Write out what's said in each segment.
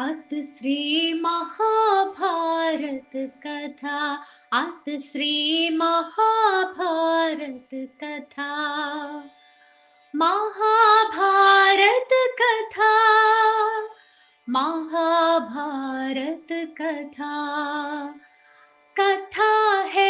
अथ श्री महाभारत कथा अथ श्री महाभारत कथा। महाभारत कथा महाभारत कथा। कथा है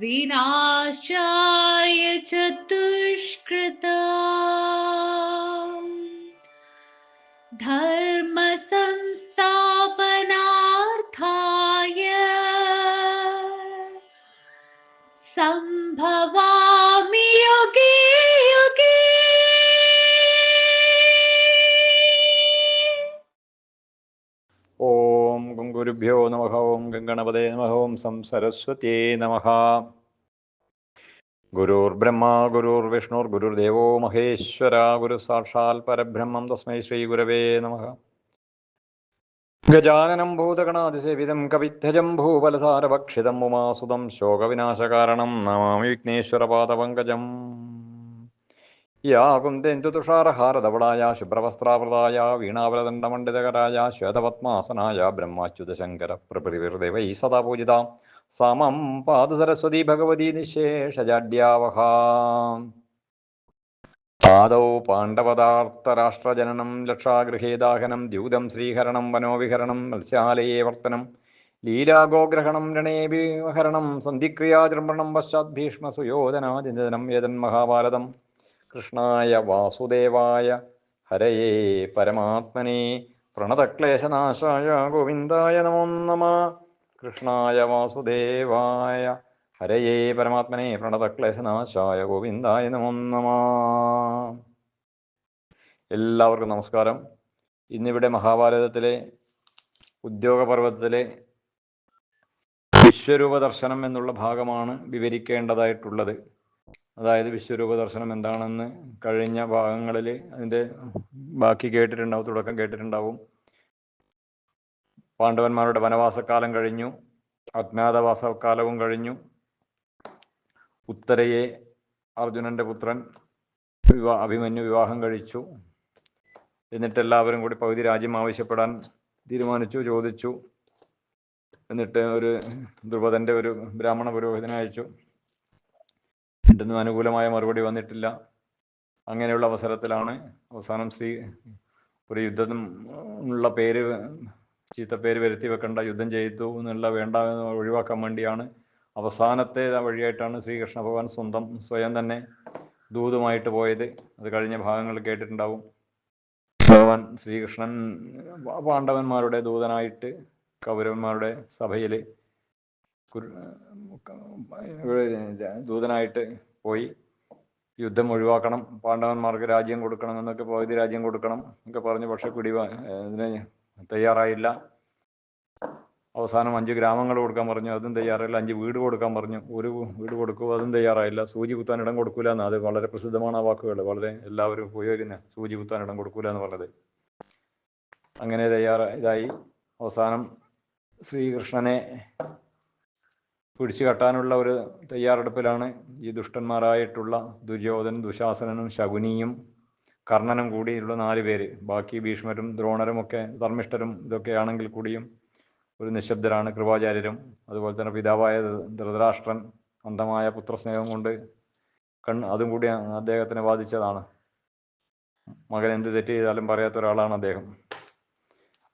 विनाशाय चतुष्कृता। धर्म ഓം ഗംഗണപതേ നമ ഓം സം സരസ്വത്യേ നമ ഗുരുർബ്രഹ്മ ഗുരുർവിഷ്ണുർ ഗുരുദേവോ മഹേശ്വര ഗുരു സാക്ഷാൽ പരബ്രഹ്മം തസ്മൈ ശ്രീ ഗുരവേ നമ ഗജാനനം ഭൂതഗണാതിസേവിതം കവിധ്വജം ഭൂബലസാരഭക്ഷിതം ഉമാസുതം ശോകവിനാശകാരണം നമാമി വിഘ്നേശ്വരപാദപങ്കജം യാ കുന്ദേന്ദു തുഷാരഹാരധവളായ ശുഭ്രവസ്ത്രാവൃതായ വീണാവലദണ്ഡമണ്ഡിതകരായ ശ്വേതപത്മാസനായ ബ്രഹ്മാച്യുതശങ്കര പ്രഭൃതിവിർദേവൈ സദാ പൂജിത സമം പാതു സരസ്വതി ഭഗവതി നിശേഷജാഡ്യാവഹ. ആദൗ പാണ്ഡവതാർത്ഥരാഷ്ട്രജനനം ലക്ഷാഗൃഹേദാഹനം ദ്യൂതം ശ്രീഹരണം വനോവിഹരണം മത്സ്യാലയേ വർത്തനം ലീലാഗോഗ്രഹണം രണേവിഹരണം സന്ധിക്രിയാചർമ്മണം പശ്ചാത് ഭീഷ്മ സുയോധനാദിനദനം യതൻ മഹാഭാരതം. കൃഷ്ണായ വാസുദേവായ. ഹരയേ പരമാത്മനെ. പ്രണതക്ലേശനാശായ ഗോവിന്ദായ നമോ നമ. കൃഷ്ണായ വാസുദേവായ. ഹരയേ പരമാത്മനെ. പ്രണതക്ലേശനാശായ ഗോവിന്ദായ നമോ നമ. എല്ലാവർക്കും നമസ്കാരം. ഇന്നിവിടെ മഹാഭാരതത്തിലെ ഉദ്യോഗപർവത്തിലെ വിശ്വരൂപ ദർശനം എന്നുള്ള ഭാഗമാണ് വിവരിക്കേണ്ടതായിട്ടുള്ളത്. അതായത് വിശ്വരൂപ ദർശനം എന്താണെന്ന് കഴിഞ്ഞ ഭാഗങ്ങളിൽ അതിന്റെ ബാക്കി കേട്ടിട്ടുണ്ടാവും തുടക്കം കേട്ടിട്ടുണ്ടാവും. പാണ്ഡവന്മാരുടെ വനവാസക്കാലം കഴിഞ്ഞു അജ്ഞാതവാസക്കാലവും കഴിഞ്ഞു. ഉത്തരയെ അർജുനന്റെ പുത്രൻ വിവാ അഭിമന്യു വിവാഹം കഴിച്ചു. എന്നിട്ട് എല്ലാവരും കൂടി പകുതി രാജ്യം ആവശ്യപ്പെടാൻ തീരുമാനിച്ചു ചോദിച്ചു. എന്നിട്ട് ഒരു ദ്രുപദന്റെ ഒരു ബ്രാഹ്മണ പുരോഹിതനെ അയച്ചു. എന്നിട്ടൊന്നും അനുകൂലമായ മറുപടി വന്നിട്ടില്ല. അങ്ങനെയുള്ള അവസരത്തിലാണ് അവസാനം ശ്രീ ഒരു യുദ്ധം ഉള്ള പേര് ചീത്തപ്പേര് വരുത്തി വെക്കേണ്ട യുദ്ധം ചെയ്തു എന്നുള്ള വേണ്ട ഒഴിവാക്കാൻ വേണ്ടിയാണ് അവസാനത്തെ വഴിയായിട്ടാണ് ശ്രീകൃഷ്ണ ഭഗവാൻ സ്വന്തം സ്വയം തന്നെ ദൂതുമായിട്ട് പോയത്. അത് കഴിഞ്ഞ ഭാഗങ്ങൾ കേട്ടിട്ടുണ്ടാവും. ഭഗവാൻ ശ്രീകൃഷ്ണൻ പാണ്ഡവന്മാരുടെ ദൂതനായിട്ട് കൗരവന്മാരുടെ സഭയിൽ ദൂതനായിട്ട് പോയി. യുദ്ധം ഒഴിവാക്കണം പാണ്ഡവന്മാർക്ക് രാജ്യം കൊടുക്കണം എന്നൊക്കെ പകുതി രാജ്യം കൊടുക്കണം എന്നൊക്കെ പറഞ്ഞു. പക്ഷെ പിടി ഇതിന് തയ്യാറായില്ല. അവസാനം അഞ്ച് ഗ്രാമങ്ങൾ കൊടുക്കാൻ പറഞ്ഞു അതും തയ്യാറായില്ല. അഞ്ച് വീട് കൊടുക്കാൻ പറഞ്ഞു ഒരു വീട് കൊടുക്കുക അതും തയ്യാറായില്ല. സൂചി കുത്താൻ ഇടം കൊടുക്കൂല എന്ന് അത് വളരെ പ്രസിദ്ധമാണ് ആ വാക്കുകൾ വളരെ എല്ലാവരും ഉപയോഗിക്കുന്ന സൂചി കുത്താൻ ഇടം കൊടുക്കൂല എന്ന് പറഞ്ഞത്. അങ്ങനെ തയ്യാറായി ഇതായി. അവസാനം ശ്രീകൃഷ്ണനെ പിടിച്ചു കെട്ടാനുള്ള ഒരു തയ്യാറെടുപ്പിലാണ് ഈ ദുഷ്ടന്മാരായിട്ടുള്ള ദുര്യോധനൻ ദുശാസനനും ശകുനിയും കർണനും കൂടിയുള്ള നാല് പേര്. ബാക്കി ഭീഷ്മരും ദ്രോണരും ഒക്കെ ധർമ്മിഷ്ഠരും ഇതൊക്കെ ആണെങ്കിൽ കൂടിയും ഒരു നിശബ്ദരാണ് കൃപാചാര്യരും. അതുപോലെ തന്നെ പിതാവായ ധൃതരാഷ്ട്രൻ അന്ധമായ പുത്രസ്നേഹം കൊണ്ട് കൺ അതും കൂടി അദ്ദേഹത്തിനെ ബാധിച്ചതാണ്. മകൻ എന്ത് തെറ്റ് ചെയ്താലും പറയാത്ത ഒരാളാണ് അദ്ദേഹം.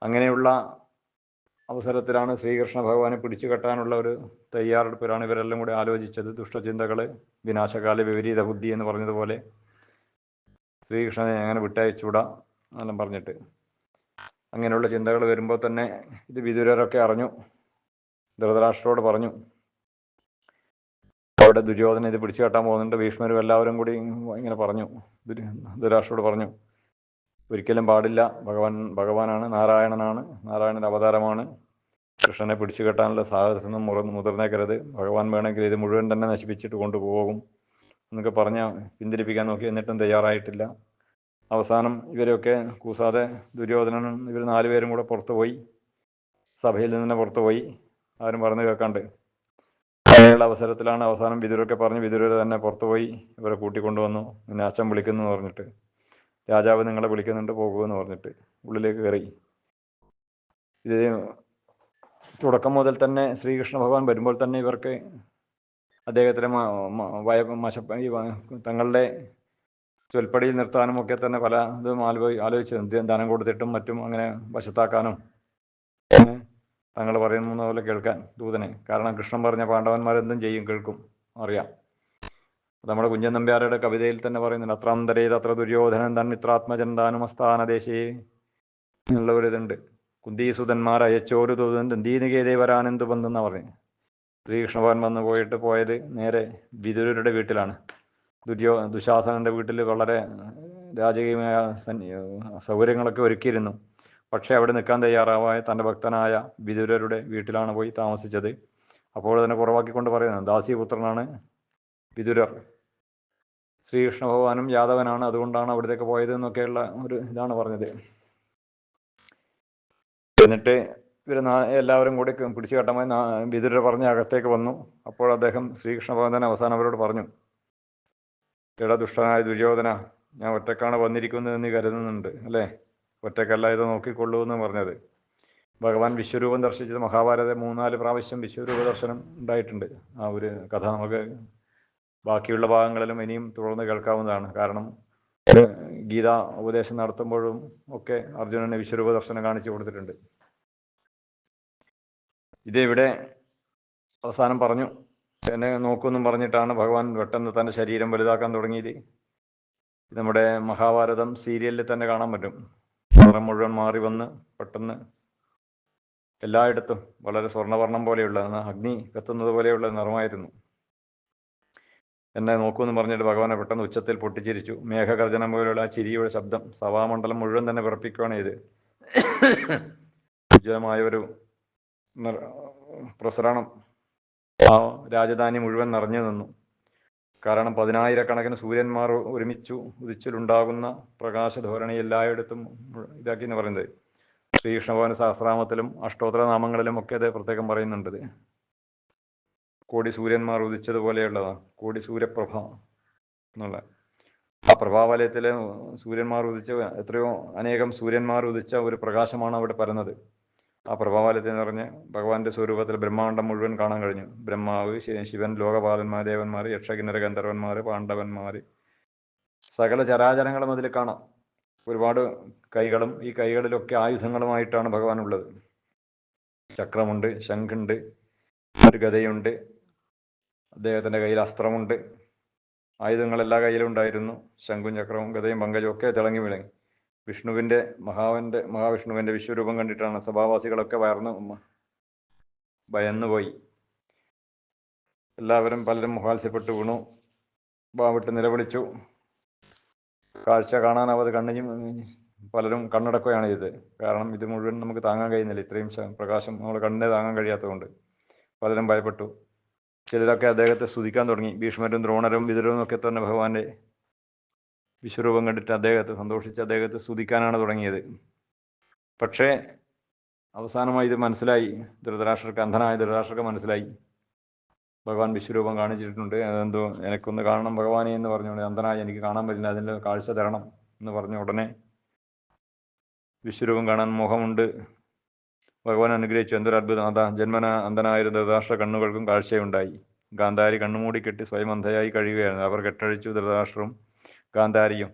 അങ്ങനെയുള്ള അവസരത്തിലാണ് ശ്രീകൃഷ്ണ ഭഗവാനെ പിടിച്ചു കെട്ടാനുള്ള ഒരു തയ്യാറെടുപ്പിലാണ് ഇവരെല്ലാം കൂടി ആലോചിച്ചത്. ദുഷ്ടചിന്തകൾ വിനാശകാല വിപരീത ബുദ്ധി എന്ന് പറഞ്ഞതുപോലെ ശ്രീകൃഷ്ണനെ എങ്ങനെ വിട്ടയച്ചൂടാ എന്നെല്ലാം പറഞ്ഞിട്ട്. അങ്ങനെയുള്ള ചിന്തകൾ വരുമ്പോൾ തന്നെ ഇത് വിദുരരൊക്കെ അറിഞ്ഞു. ധൃതരാഷ്ട്രോട് പറഞ്ഞു. അവിടെ ദുര്യോധന ഇത് പിടിച്ചു കെട്ടാൻ പോകുന്നുണ്ട്. ഭീഷ്മരും എല്ലാവരും കൂടി ഇങ്ങനെ പറഞ്ഞു. ദുരാഷ്ട്രോട് പറഞ്ഞു. ഒരിക്കലും പാടില്ല. ഭഗവാൻ ഭഗവാനാണ് നാരായണനാണ്. നാരായണന്റെ അവതാരമാണ്. കൃഷ്ണനെ പിടിച്ചു കെട്ടാനുള്ള സാഹസമൊന്നും മുറ മുതിർന്നേക്കരുത്. ഭഗവാൻ വേണമെങ്കിൽ ഇത് മുഴുവൻ തന്നെ നശിപ്പിച്ചിട്ട് കൊണ്ടുപോകും എന്നൊക്കെ പറഞ്ഞ് പിന്തിരിപ്പിക്കാൻ നോക്കി എന്നിട്ടും തയ്യാറായിട്ടില്ല. അവസാനം ഇവരെയൊക്കെ കൂസാതെ ദുര്യോധനനും ഇവർ നാലുപേരും കൂടെ പുറത്തു പോയി സഭയിൽ നിന്ന് തന്നെ പുറത്തു പോയി ആരും പറഞ്ഞു കേൾക്കാണ്ട്. അങ്ങനെയുള്ള അവസരത്തിലാണ് അവസാനം വിദുരൊക്കെ പറഞ്ഞ് വിദുരരെ തന്നെ പുറത്തു പോയി ഇവരെ കൂട്ടിക്കൊണ്ടുവന്നു. പിന്നെ അച്ഛൻ വിളിക്കുന്നു പറഞ്ഞിട്ട്. രാജാവ് നിങ്ങളെ വിളിക്കുന്നുണ്ട് പോകുമെന്ന് പറഞ്ഞിട്ട് ഉള്ളിലേക്ക് കയറി. ഇത് തുടക്കം മുതൽ തന്നെ ശ്രീകൃഷ്ണ ഭഗവാൻ വരുമ്പോൾ തന്നെ ഇവർക്ക് അദ്ദേഹത്തിന്റെ വയ മശപ്പ തങ്ങളുടെ ചൊൽപ്പടിയിൽ നിർത്താനും ഒക്കെ തന്നെ പല ഇതും ആലോ ആലോചിച്ചു. ദാനം കൊടുത്തിട്ടും മറ്റും അങ്ങനെ വശത്താക്കാനും തങ്ങൾ പറയുന്ന പോലെ കേൾക്കാൻ ദൂതനെ. കാരണം കൃഷ്ണൻ പറഞ്ഞ പാണ്ഡവന്മാരെന്തും ചെയ്യും കേൾക്കും അറിയാം. നമ്മുടെ കുഞ്ഞൻ നമ്പ്യാരുടെ കവിതയിൽ തന്നെ പറയുന്നുണ്ട് അത്രാന്തരേത് അത്ര ദുര്യോധനൻ തൻ മിത്രാത്മജൻ താനുമസ്ഥാനദേശേ എന്നുള്ള ഒരു ഇതുണ്ട്. കുന്തീസുതന്മാർ അയച്ചോരു ദൂതൻ വരാനെന്ത് ബന്ധെന്നാ പറഞ്ഞു. ശ്രീകൃഷ്ണഭവൻ വന്നു പോയിട്ട് പോയത് നേരെ വിദുരരുടെ വീട്ടിലാണ്. ദുര്യോ ദുശാസനന്റെ വീട്ടിൽ വളരെ രാജകീയമായ സൗകര്യങ്ങളൊക്കെ ഒരുക്കിയിരുന്നു. പക്ഷേ അവിടെ നിൽക്കാൻ തയ്യാറാവായ തന്റെ ഭക്തനായ വിദുരരുടെ വീട്ടിലാണ് പോയി താമസിച്ചത്. അപ്പോൾ തന്നെ കുറവാക്കിക്കൊണ്ട് പറയുന്നത് ദാസിപുത്രനാണ് വിതുരർ. ശ്രീകൃഷ്ണ ഭഗവാനും യാദവനാണ്. അതുകൊണ്ടാണ് അവിടത്തേക്ക് പോയത് എന്നൊക്കെയുള്ള ഒരു ഇതാണ് പറഞ്ഞത്. എന്നിട്ട് ഇവർ എല്ലാവരും കൂടി പിടിച്ചു കെട്ടമായി വിതുരർ പറഞ്ഞ് അകത്തേക്ക് വന്നു. അപ്പോൾ അദ്ദേഹം ശ്രീകൃഷ്ണ ഭഗവാൻ അവസാനം അവരോട് പറഞ്ഞു എടാ ദുഷ്ടനായ ദുര്യോധന ഞാൻ ഒറ്റക്കാണ് വന്നിരിക്കുന്നത് എന്ന് കരുതുന്നുണ്ട് അല്ലേ? ഒറ്റക്കല്ല ഇത് നോക്കിക്കൊള്ളൂ എന്ന് പറഞ്ഞത്. ഭഗവാൻ വിശ്വരൂപം ദർശിച്ചത് മഹാഭാരത മൂന്നാൽ പ്രാവശ്യം വിശ്വരൂപ ദർശനം ഉണ്ടായിട്ടുണ്ട്. ആ ഒരു കഥ നമുക്ക് ബാക്കിയുള്ള ഭാഗങ്ങളിലും ഇനിയും തുടർന്ന് കേൾക്കാവുന്നതാണ്. കാരണം ഗീത ഉപദേശം നടത്തുമ്പോഴും ഒക്കെ അർജുനന് വിശ്വരൂപ ദർശനം കാണിച്ചു കൊടുത്തിട്ടുണ്ട്. ഇത് അവസാനം പറഞ്ഞു. എന്നെ നോക്കുമെന്നും പറഞ്ഞിട്ടാണ് ഭഗവാൻ പെട്ടെന്ന് തന്റെ ശരീരം വലുതാക്കാൻ തുടങ്ങിയത്. നമ്മുടെ മഹാഭാരതം സീരിയലിൽ തന്നെ കാണാൻ പറ്റും. നിറം മുഴുവൻ മാറി വന്ന് പെട്ടെന്ന് എല്ലായിടത്തും വളരെ സ്വർണവർണം പോലെയുള്ള അഗ്നി കത്തുന്നത് പോലെയുള്ള നിറമായിരുന്നു. എന്നെ നോക്കുമെന്ന് പറഞ്ഞിട്ട് ഭഗവാനെ പെട്ടെന്ന് ഉച്ചത്തിൽ പൊട്ടിച്ചിരിച്ചു. മേഘഗർജനം പോലെയുള്ള ആ ചിരിയുടെ ശബ്ദം സഭാമണ്ഡലം മുഴുവൻ തന്നെ വിറപ്പിക്കുകയാണ് ഇത് ഉജ്ജ്വലമായ ഒരു പ്രസരണം ആ രാജധാനി മുഴുവൻ നിറഞ്ഞു നിന്നു. കാരണം പതിനായിരക്കണക്കിന് സൂര്യന്മാർ ഒരുമിച്ചു ഉദിച്ചിലുണ്ടാകുന്ന പ്രകാശധോരണി എല്ലായിടത്തും ഇതാക്കി എന്ന് പറയുന്നത് ശ്രീകൃഷ്ണഭവന സഹസ്രാമത്തിലും അഷ്ടോത്തര നാമങ്ങളിലും ഒക്കെ അത് പ്രത്യേകം പറയുന്നുണ്ട്. കോടി സൂര്യന്മാർ ഉദിച്ചതുപോലെയുള്ളതാണ് കോടി സൂര്യപ്രഭ എന്നുള്ള. ആ പ്രഭാവലയത്തിലെ സൂര്യന്മാർ ഉദിച്ച എത്രയോ അനേകം സൂര്യന്മാർ ഉദിച്ച ഒരു പ്രകാശമാണ് അവിടെ പരന്നത്. ആ പ്രഭാവലയത്തിൽ നിറഞ്ഞ് ഭഗവാന്റെ സ്വരൂപത്തിൽ ബ്രഹ്മാണ്ടം മുഴുവൻ കാണാൻ കഴിഞ്ഞു. ബ്രഹ്മാവ് ശിവൻ ലോകപാലന്മാർ ദേവന്മാർ യക്ഷകിന്നര ഗന്ധർവന്മാർ പാണ്ഡവന്മാർ സകല ചരാചരങ്ങളും അതിൽ കാണാം. ഒരുപാട് കൈകളും ഈ കൈകളിലൊക്കെ ആയുധങ്ങളുമായിട്ടാണ് ഭഗവാൻ ഉള്ളത്. ചക്രമുണ്ട് ശംഖുണ്ട് ഒരു ഗതയുണ്ട് അദ്ദേഹത്തിന്റെ കയ്യിൽ അസ്ത്രമുണ്ട്. ആയുധങ്ങൾ എല്ലാ കയ്യിലും ഉണ്ടായിരുന്നു. ശംഖും ചക്രവും ഗതയും പങ്കജവും ഒക്കെ തിളങ്ങി വിളങ്ങി. വിഷ്ണുവിന്റെ മഹാവിന്റെ മഹാവിഷ്ണുവിന്റെ വിശ്വരൂപം കണ്ടിട്ടാണ് സഭാവാസികളൊക്കെ വയർന്ന് ഭയന്നുപോയി എല്ലാവരും പലരും മുഹാത്സ്യപ്പെട്ട് വീണു. ബാവിട്ട് നിലവിളിച്ചു. കാഴ്ച കാണാനാവാതെ കണ്ണിഞ്ഞ് പലരും കണ്ണടക്കുകയാണ് ചെയ്തത്. കാരണം ഇത് മുഴുവൻ നമുക്ക് താങ്ങാൻ കഴിയുന്നില്ല. ഇത്രയും പ്രകാശം നമ്മൾ കണ്ണിനെ താങ്ങാൻ കഴിയാത്തതുകൊണ്ട്. പലരും ഭയപ്പെട്ടു. ചിലരൊക്കെ അദ്ദേഹത്തെ സ്തുതിക്കാൻ തുടങ്ങി. ഭീഷ്മരും ദ്രോണരും വിതുരവും ഒക്കെ തന്നെ ഭഗവാന്റെ വിശ്വരൂപം കണ്ടിട്ട് അദ്ദേഹത്തെ സന്തോഷിച്ച് അദ്ദേഹത്തെ സ്തുതിക്കാനാണ് തുടങ്ങിയത്. പക്ഷേ അവസാനമായി ഇത് മനസ്സിലായി. ധൃതരാഷ്ട്രക്ക് അന്ധനായ ധൃതരാഷ്ട്രക്ക് മനസ്സിലായി. ഭഗവാൻ വിശ്വരൂപം കാണിച്ചിട്ടുണ്ട്. അതെന്തോ എനിക്കൊന്ന് കാണണം ഭഗവാനെ എന്ന് പറഞ്ഞുകൊണ്ട് അന്ധനായി എനിക്ക് കാണാൻ പറ്റില്ല അതിന്റെ കാഴ്ച തരണം എന്ന് പറഞ്ഞ ഉടനെ വിശ്വരൂപം കാണാൻ മോഹമുണ്ട്. ഭഗവാൻ അനുഗ്രഹിച്ചു. എന്തൊരു അത്ഭുതം. അതാ ജന്മന അന്ധനായിരുന്ന ധൃതാഷ്ട്ര കണ്ണുകൾക്കും കാഴ്ചയുണ്ടായി. ഗാന്ധാരി കണ്ണുമൂടി കെട്ടി സ്വയം അന്ധയായി കഴിയുകയായിരുന്നു. അവർ കെട്ടഴിച്ചു ധൃതാഷ്ട്രവും ഗാന്ധാരിയും.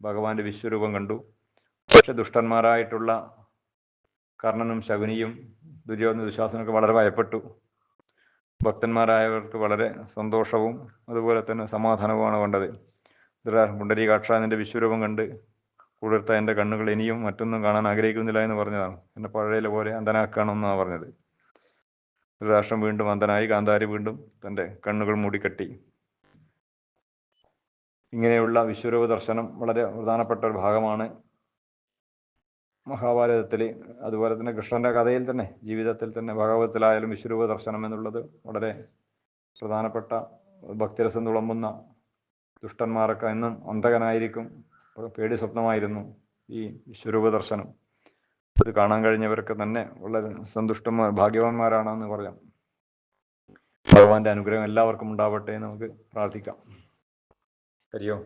ഭഗവാന്റെ വിശ്വരൂപം കണ്ടു. പക്ഷെ ദുഷ്ടന്മാരായിട്ടുള്ള കർണനും ശകുനിയും ദുര്യോധന ദുശാസനൊക്കെ വളരെ ഭയപ്പെട്ടു. ഭക്തന്മാരായവർക്ക് വളരെ സന്തോഷവും അതുപോലെ തന്നെ സമാധാനവുമാണ് പുണ്ടരീകാക്ഷ നിന്റെ വിശ്വരൂപം കണ്ട് കുളിർത്ത എന്റെ കണ്ണുകൾ ഇനിയും മറ്റൊന്നും കാണാൻ ആഗ്രഹിക്കുന്നില്ല എന്ന് പറഞ്ഞതാണ്. എന്നെ പഴയതിലെ പോലെ അന്ധനാക്കണമെന്നാണ് പറഞ്ഞത്. ധൃതരാഷ്ട്രം വീണ്ടും അന്ധനായി ഗാന്ധാരി വീണ്ടും തന്റെ കണ്ണുകൾ മൂടിക്കെട്ടി. ഇങ്ങനെയുള്ള വിശ്വരൂപ ദർശനം വളരെ പ്രധാനപ്പെട്ട ഒരു ഭാഗമാണ്. മഹാഭാരതത്തിൽ അതുപോലെ തന്നെ കൃഷ്ണന്റെ കഥയിൽ തന്നെ ജീവിതത്തിൽ തന്നെ ഭാഗവതത്തിലായാലും വിശ്വരൂപ ദർശനം എന്നുള്ളത് വളരെ പ്രധാനപ്പെട്ട ഭക്തിരസം തുളമ്പുന്ന ദുഷ്ടന്മാരൊക്കെ എന്നും അന്ധകനായിരിക്കും. പേടി സ്വപ്നമായിരുന്നു ഈ വിശ്വരൂപ ദർശനം അത് കാണാൻ കഴിഞ്ഞവരൊക്കെ തന്നെ വളരെ സന്തുഷ്ടന്മാർ ഭാഗ്യവാന്മാരാണെന്ന് പറയാം. ഭഗവാന്റെ അനുഗ്രഹം എല്ലാവർക്കും ഉണ്ടാവട്ടെ നമുക്ക് പ്രാർത്ഥിക്കാം. ഹരിയോ.